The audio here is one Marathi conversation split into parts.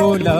नाही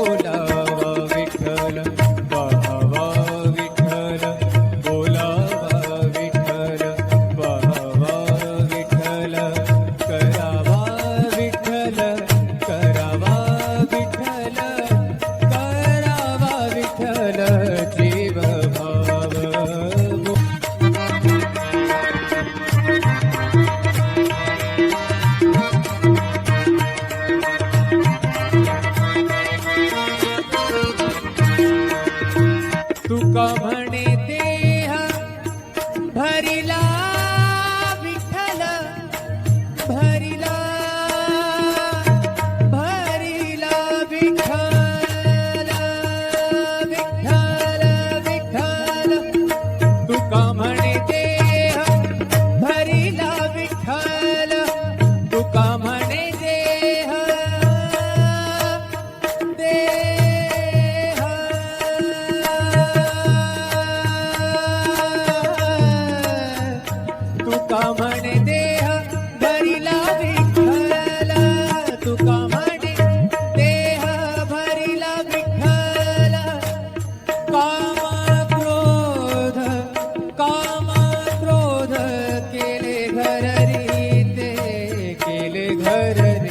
तुका म्हणे मररे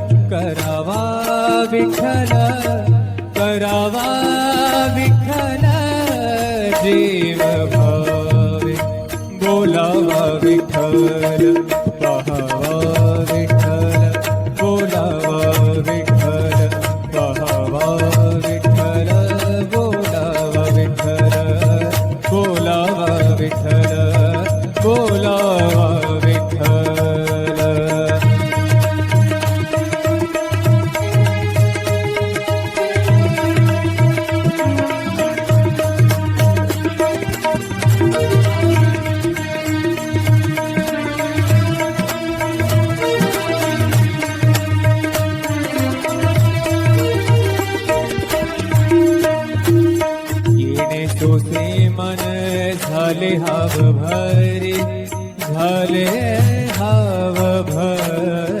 करावा विठ्ठल करावा विठ्ठल जीव भावे बोलावा विठ्ठल झाले हाव भरे झाले हाव भरे